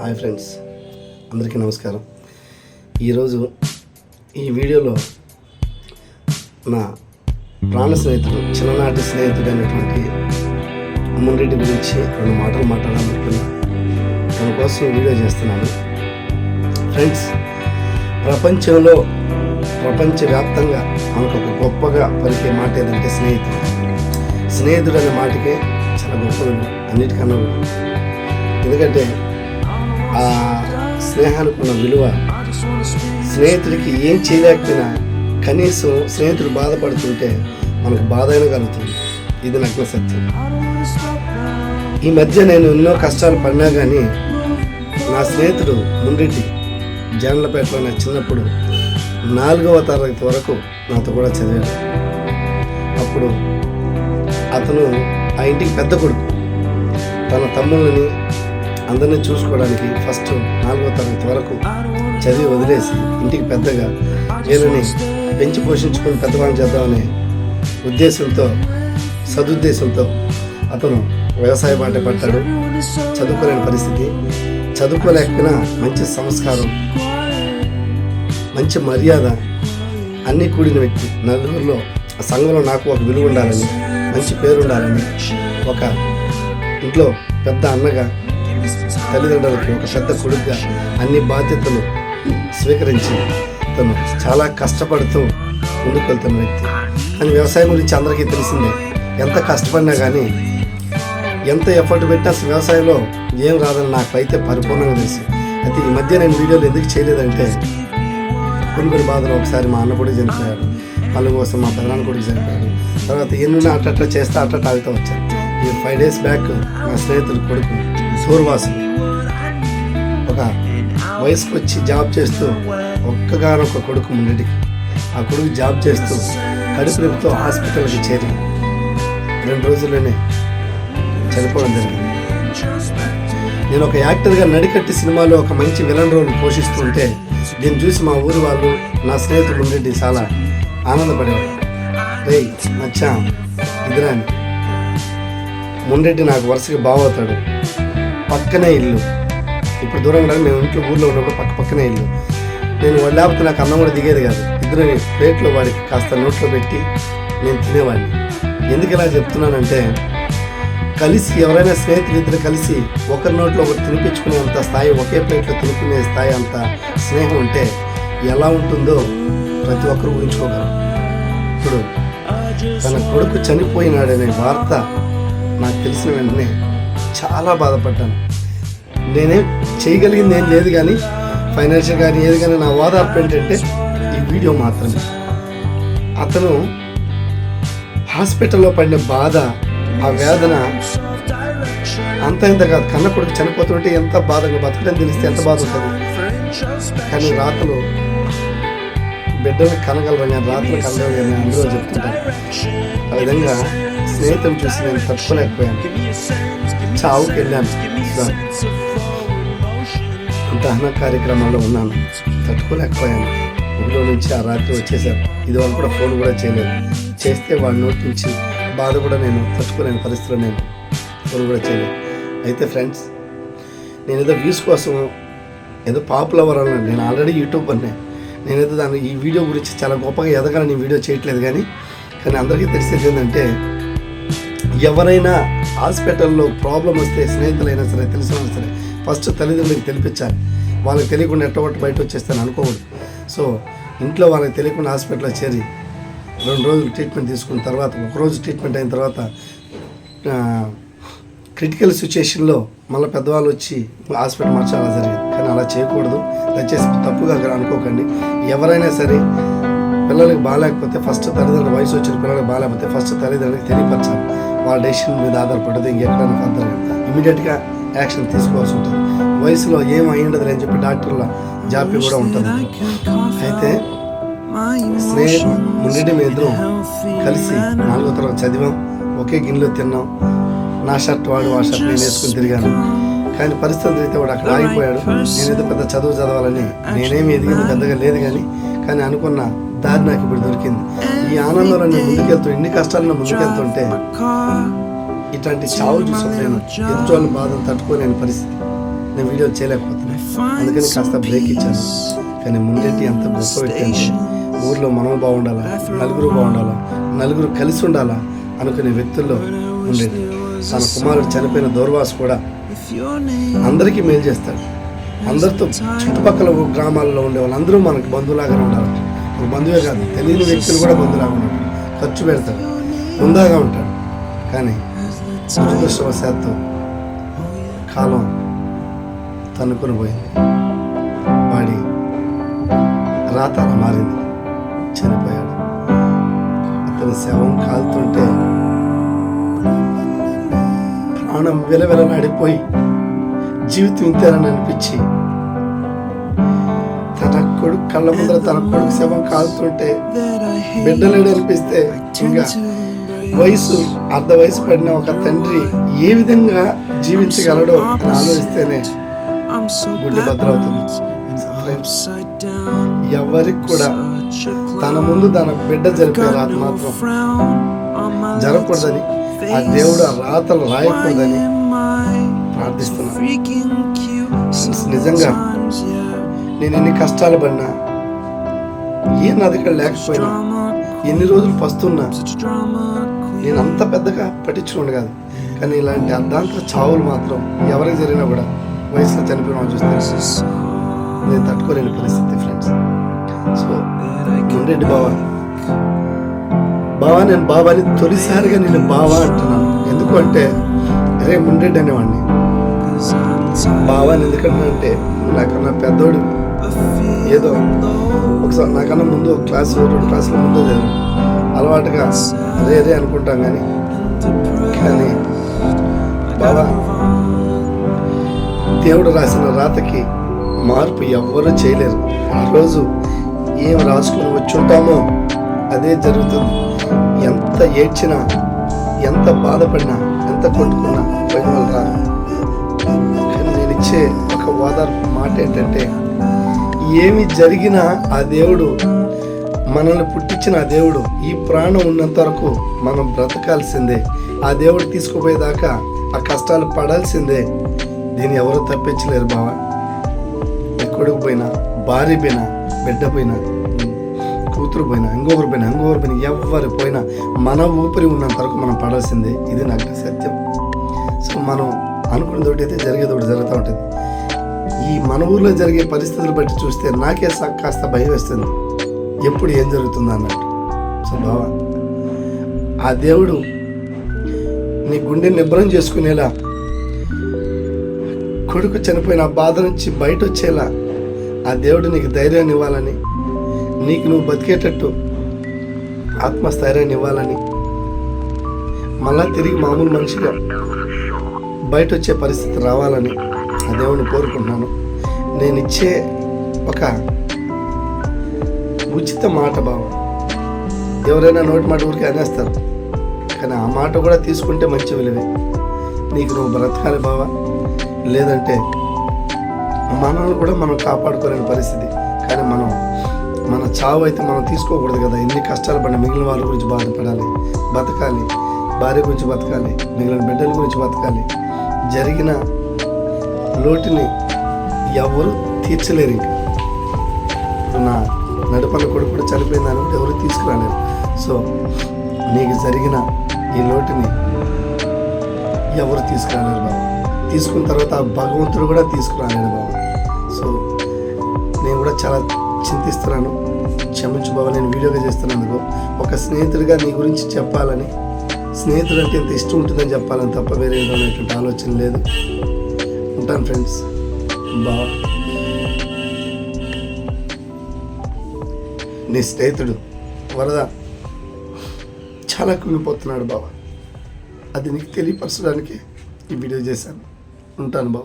Hi friends అందరికీ నమస్కారం. ఈరోజు ఈ వీడియోలో నా ప్రాణ స్నేహితుడు చిన్ననాటి స్నేహితుడు అయినటువంటి మున్రెడ్డి గురించి రెండు మాటలు మాట్లాడాలనుకున్నా. తన కోసం ఈ వీడియో చేస్తున్నాను. ఫ్రెండ్స్ ప్రపంచంలో ప్రపంచవ్యాప్తంగా మనకు ఒక గొప్పగా పలికే మాట ఏదంటే స్నేహితుడు. స్నేహితుడు అనే మాటకే చాలా గొప్పది అన్నిటికన్నా ఎందుకంటే ఆ స్నేహానికి ఉన్న విలువ. స్నేహితుడికి ఏం చేయలేకపోయినా కనీసం స్నేహితుడు బాధపడుతుంటే మనకు బాధ అయినా కలుగుతుంది. ఇది నగ్న సత్యం. ఈ మధ్య నేను ఎన్నో కష్టాలు పడినా కానీ నా స్నేహితుడు ముండిటి జాన్లపేటలో నా చిన్నప్పుడు నాలుగవ తరగతి వరకు నాతో కూడా చదివాడు. అప్పుడు అతను ఆ ఇంటికి పెద్ద కొడుకు. తన తమ్ముళ్ళని అందరినీ చూసుకోవడానికి ఫస్ట్ నాలుగో తరగతి వరకు చదివి వదిలేసి ఇంటికి పెద్దగా వీళ్ళని పెంచి పోషించుకొని పెద్దవాళ్ళని చేద్దామనే ఉద్దేశంతో సదుద్దేశంతో అతను వ్యవసాయ బాట పట్టాడు. చదువుకోలేని పరిస్థితి. చదువుకోలేకపోయినా మంచి సంస్కారం మంచి మర్యాద అన్నీ కూడిన వ్యక్తి. నలుగురిలో సంఘంలో నాకు ఒక విలువ ఉండాలని మంచి పేరు ఉండాలని ఒక ఇంట్లో పెద్ద అన్నగా తల్లిదండ్రులకి ఒక పెద్ద కొడుకుగా అన్ని బాధ్యతలు స్వీకరించి తను చాలా కష్టపడుతూ ముందుకు వెళ్తున్న వ్యక్తి. కానీ వ్యవసాయం గురించి అందరికీ తెలిసిందే ఎంత కష్టపడినా కానీ ఎంత ఎఫర్ట్ పెట్టినా వ్యవసాయంలో ఏం రాదని నాకైతే పరిపూర్ణంగా తెలుసు. అయితే ఈ మధ్య నేను వీడియోలు ఎందుకు చేయలేదంటే కొన్ని కొన్ని బాధలు ఒకసారి మా అన్న కూడా చనిపోయాడు. మళ్ళీ కోసం మా పెదనాన్న కూడా చనిపోయాడు. తర్వాత ఎన్నున్నా అట్ట చేస్తే అట్ట తాగుతూ వచ్చాను ఈ ఫైవ్ డేస్ బ్యాక్ మా స్నేహితులు కొడుకు సూర్వాసు ఒక వయసుకు వచ్చి జాబ్ చేస్తూ ఒక్కగానొక్క కొడుకు ముండికి ఆ కొడుకు జాబ్ చేస్తూ కడుపు నొప్పితో హాస్పిటల్కి చేరి రెండు రోజుల్లోనే చనిపోవడం జరిగింది. నేను ఒక యాక్టర్గా నడికట్టి సినిమాలో ఒక మంచి విలన్ రోల్ పోషిస్తుంటే దీన్ని చూసి మా ఊరి వాళ్ళు నా స్నేహితులు ఉండేది చాలా ఆనందపడేవారు. రే మచ్చా ఇదిరాని ముండెడ్డి నాకు వరుసగా బావవుతాడు. పక్కనే ఇల్లు. ఇప్పుడు దూరం ఉండగా మేము ఇంట్లో ఊర్లో ఉన్నప్పుడు పక్క పక్కనే ఇల్లు. నేను లేకపోతే నాకు అన్నం కూడా దిగేది కాదు. ఇద్దరు ప్లేట్లో వాడికి కాస్త నోట్లో పెట్టి నేను తినేవాడిని. ఎందుకు ఇలా చెప్తున్నానంటే కలిసి ఎవరైనా స్నేహితులు ఇద్దరు కలిసి ఒకరి నోట్లో ఒకరు తినిపించుకునేంత స్థాయి ఒకే ప్లేట్లో తినుకునే స్థాయి అంత స్నేహం ఉంటే ఎలా ఉంటుందో ప్రతి ఒక్కరు ఊహించుకోగలరు. ఇప్పుడు తన కొడుకు చనిపోయినాడనే వార్త నాకు తెలిసిన వెంటనే చాలా బాధపడ్డాను. నేనేం చేయగలిగింది ఏం లేదు కానీ ఫైనాన్షియల్ కానీ ఏది కానీ నా ఓదార్పు ఏంటంటే ఈ వీడియో మాత్రమే. అతను హాస్పిటల్లో పడిన బాధ ఆ వేదన అంత ఇంత కాదు. కన్న కొడుకు చనిపోతుంటే ఎంత బాధగా బతకడం తెలిస్తే ఎంత బాధ ఉంటుంది. కానీ రాత్రులు బిడ్డలు కనగలరు కానీ రాత్రులు కనగలరు నేను అందరూ చెప్తుంటాను ఆ విధంగా స్నేహితులు చూసి నేను తట్టుకోలేకపోయాను. చావుకి వెళ్ళాను. దహన కార్యక్రమాల్లో ఉన్నాను. తట్టుకోలేకపోయాను. ఊళ్ళో నుంచి ఆ రాత్రి వచ్చేసారు ఇది వాళ్ళు కూడా ఫోన్ కూడా చేయలేదు. చేస్తే వాడి నోటి నుంచి బాధ కూడా నేను తట్టుకోలేని పరిస్థితిలో నేను ఫోన్ కూడా చేయలేదు. అయితే ఫ్రెండ్స్ నేను ఏదో వ్యూస్ కోసం ఏదో పాపులర్ అవ్వాలని నేను ఆల్రెడీ యూట్యూబ్ అన్నా నేనైతే దాని ఈ వీడియో గురించి చాలా గొప్పగా ఎదగాలని వీడియో చేయట్లేదు కానీ కానీ అందరికీ తెలిసేది ఏంటంటే ఎవరైనా హాస్పిటల్లో ప్రాబ్లం వస్తే స్నేహితులైనా సరే తెలిసినా సరే ఫస్ట్ తల్లిదండ్రులకు తెలిపించాలి. వాళ్ళకి తెలియకుండా ఎట్టబట్టు బయట వచ్చేస్తాను అనుకోకూడదు. సో ఇంట్లో వాళ్ళకి తెలియకుండా హాస్పిటల్లో చేరి రెండు రోజులు ట్రీట్మెంట్ తీసుకున్న తర్వాత ఒక రోజు ట్రీట్మెంట్ అయిన తర్వాత క్రిటికల్ సిచ్యుయేషన్లో మళ్ళీ పెద్దవాళ్ళు వచ్చి హాస్పిటల్ మార్చాలని జరిగింది కానీ అలా చేయకూడదు. దయచేసి తప్పుగా అనుకోకండి. ఎవరైనా సరే పిల్లలకి బాగాలేకపోతే ఫస్ట్ తల్లిదండ్రులు వయసు వచ్చిన పిల్లలకి బాగాలేకపోతే ఫస్ట్ తల్లిదండ్రులకి తెలియపరచాలి. వాళ్ళ డెసిషన్ మీద ఆధారపడదు ఇంకెక్కడైనా ఫర్దర్ ఇమీడియట్గా యాక్షన్ తీసుకోవాల్సి ఉంటుంది. వయసులో ఏం అయి ఉండదు అని చెప్పి డాక్టర్ల జాప్యం కూడా ఉంటుంది. అయితే స్నేహం ముండి మీ ఇద్దరం కలిసి నాలుగో తరగతి చదివాం. ఒకే గిన్నెలో తిన్నాం. నా షర్ట్ వాడు ఆ షర్ట్ నేను వేసుకుని తిరిగాను. కానీ పరిస్థితులు అయితే వాడు అక్కడ ఆగిపోయాడు. నేనేదో పెద్ద చదువు చదవాలని నేనేమి ఎదిగింది పెద్దగా లేదు కానీ కానీ అనుకున్న దారి నాకు ఇప్పుడు దొరికింది. ఈ ఆనందంలో నేను ముందుకెళ్తూ ఇన్ని కష్టాలను ముందుకెళ్తుంటే ఇట్లాంటి చావు చూసాను నేను ఎదుటి బాధను తట్టుకోలేని పరిస్థితి. నేను వీడియో చేయలేకపోతున్నాను అందుకని కాస్త బ్రేక్ ఇచ్చాను. కానీ ముందేంటి అంత గొప్ప వ్యక్తి ఊర్లో మనం బాగుండాలా? నలుగురు బాగుండాలా? నలుగురు కలిసి ఉండాలా? అనుకునే వ్యక్తుల్లో ఉండేది. తన కుమారుడు చనిపోయిన దూర్వాసు కూడా అందరికీ మేలు చేస్తాడు. అందరితో చుట్టుపక్కల గ్రామాల్లో ఉండే వాళ్ళందరూ మనకు బంధువులాగా ఉండాలి. ఒక బంధువే కాదు తెలియని వ్యక్తులు కూడా బంధువులాగా ఉంటాడు ఖర్చు పెడతాడు హుందాగా ఉంటాడు. కానీ దురదృష్టవశాత్తు కాలం తన్నుకొని పోయింది. వాడి రాత అలా మారింది. చనిపోయాడు. అతని శవం కాలుతుంటే ప్రాణం విలవిలలాడిపోయి జీవితం ఇంతేనని అనిపించి కళ్ళ ముందర తన కొడుకు శవం కాలుతుంటే బిడ్డలేడు అనిపిస్తే ఇంకా వయసు అర్ధ వయసు పడిన ఒక తండ్రి ఏ విధంగా జీవించగలడో అని ఆలోచిస్తేనే గుండె భద్రవుతుంది ఎవరికి కూడా తన ముందు తన బిడ్డ జరిపే రాత మాత్రం జరగకూడదని ఆ దేవుడు ఆ రాతలు రాయకూడదని ప్రార్థిస్తున్నాను. నిజంగా నేను ఎన్ని కష్టాలు పడినా ఏ నా దగ్గర లేకపోయినా ఎన్ని రోజులు పస్తున్నా నేను అంత పెద్దగా పట్టించుకోండి కాదు. కానీ ఇలాంటి అర్ధాంతర చావులు మాత్రం ఎవరికి జరిగినా కూడా వయసులో చనిపోయిన చూస్తే నేను తట్టుకోలేని పరిస్థితి ఫ్రెండ్స్ సో ముండెడ్డి బావా. బావా నేను బాబాని తొలిసారిగా నేను బావా అంటున్నాను. ఎందుకు అంటే రే ముండెడ్డి అనేవాడిని. బావా ఎందుకంటే అంటే నాకన్నా పెద్దోడు ఏదో ఒకసారి నాకన్నా ముందు ఒక క్లాస్ రెండు క్లాసుల ముందు లేదు అలవాటుగా అదే అదే అనుకుంటాం కానీ కానీ బాబా దేవుడు రాసిన రాతకి మార్పు ఎవ్వరూ చేయలేరు. ఆ రోజు ఏం రాసుకుని వచ్చుంటామో అదే జరుగుతుంది. ఎంత ఏడ్చినా ఎంత బాధపడినా ఎంత కొట్టుకున్నా పోయిన వాళ్ళు రాను కానీ నేను ఇచ్చే ఒక ఓదార్పు మాట ఏంటంటే ఏమి జరిగినా ఆ దేవుడు మనల్ని పుట్టించిన ఆ దేవుడు ఈ ప్రాణం ఉన్నంత వరకు మనం బ్రతకాల్సిందే. ఆ దేవుడు తీసుకుపోయేదాకా ఆ కష్టాలు పడాల్సిందే. దీన్ని ఎవరు తప్పించలేరు బావా. నీ కొడుకు పోయినా భార్య పోయినా బిడ్డ పోయినా కూతురు పోయినా ఇంకొకరు పోయినా ఇంకొకరు పోయినా ఎవరు పోయినా మన ఊపిరి ఉన్నంత వరకు మనం పడాల్సిందే. ఇది నాకు సత్యం. సో మనం అనుకున్న తోటి అయితే జరిగేది ఒకటి జరుగుతూ ఉంటుంది. ఈ మన ఊర్లో జరిగే పరిస్థితులు బట్టి చూస్తే నాకే కాస్త భయం వేస్తుంది. ఎప్పుడు ఏం జరుగుతుందో అన్నట్టు. సో బావా ఆ దేవుడు నీ గుండె నిబ్రం చేసుకునేలా కొడుకు చనిపోయిన ఆ బాధ నుంచి బయట వచ్చేలా ఆ దేవుడు నీకు ధైర్యాన్ని ఇవ్వాలని నీకు నువ్వు బతికేటట్టు ఆత్మస్థైర్యాన్ని ఇవ్వాలని మళ్ళా తిరిగి మామూలు మనిషిగా బయట వచ్చే పరిస్థితి రావాలని ఆ దేవుడిని కోరుకుంటున్నాను. నేను ఇచ్చే ఒక ఉచిత మాట భావం ఎవరైనా నోటి మాట ఊరికి అనేస్తారు. కానీ ఆ మాట కూడా తీసుకుంటే మంచి విలువే. నీకు నువ్వు బ్రతకాలి బావా. లేదంటే మనల్ని కూడా మనం కాపాడుకోలేని పరిస్థితి. కానీ మనం మన చావు అయితే మనం తీసుకోకూడదు కదా. ఎన్ని కష్టాలు పడిన మిగిలిన వాళ్ళ గురించి బాధపడాలి. బతకాలి. భార్య గురించి బతకాలి. మిగిలిన బిడ్డల గురించి బతకాలి. జరిగిన లోటుని ఎవరు తీర్చలేరు ఇంకా. నా నడపల కొడుకు కూడా చనిపోయిందని ఎవరు తీసుకురాలేరు. సో నీకు జరిగిన ఈ లోటుని ఎవరు తీసుకురాలేరు బాబు? తీసుకున్న తర్వాత ఆ భగవంతుడు కూడా తీసుకురాలేడు బాబు. సో నేను కూడా చాలా చింతిస్తున్నాను. క్షమించు బాబు నేను వీడియోగా చేస్తున్నందుకు ఒక స్నేహితుడిగా నీ గురించి చెప్పాలని స్నేహితుడు అంటే ఎంత ఇష్టం ఉంటుందని చెప్పాలని తప్ప వేరే విధమైనటువంటి ఆలోచన లేదు. ఉంటాను ఫ్రెండ్స్ బా. నీ స్నేహితుడు వరద చాలా కుంగిపోతున్నాడు బావ. అది నీకు తెలియపరచడానికి ఈ వీడియో చేశాను. ఉంటాను బావ.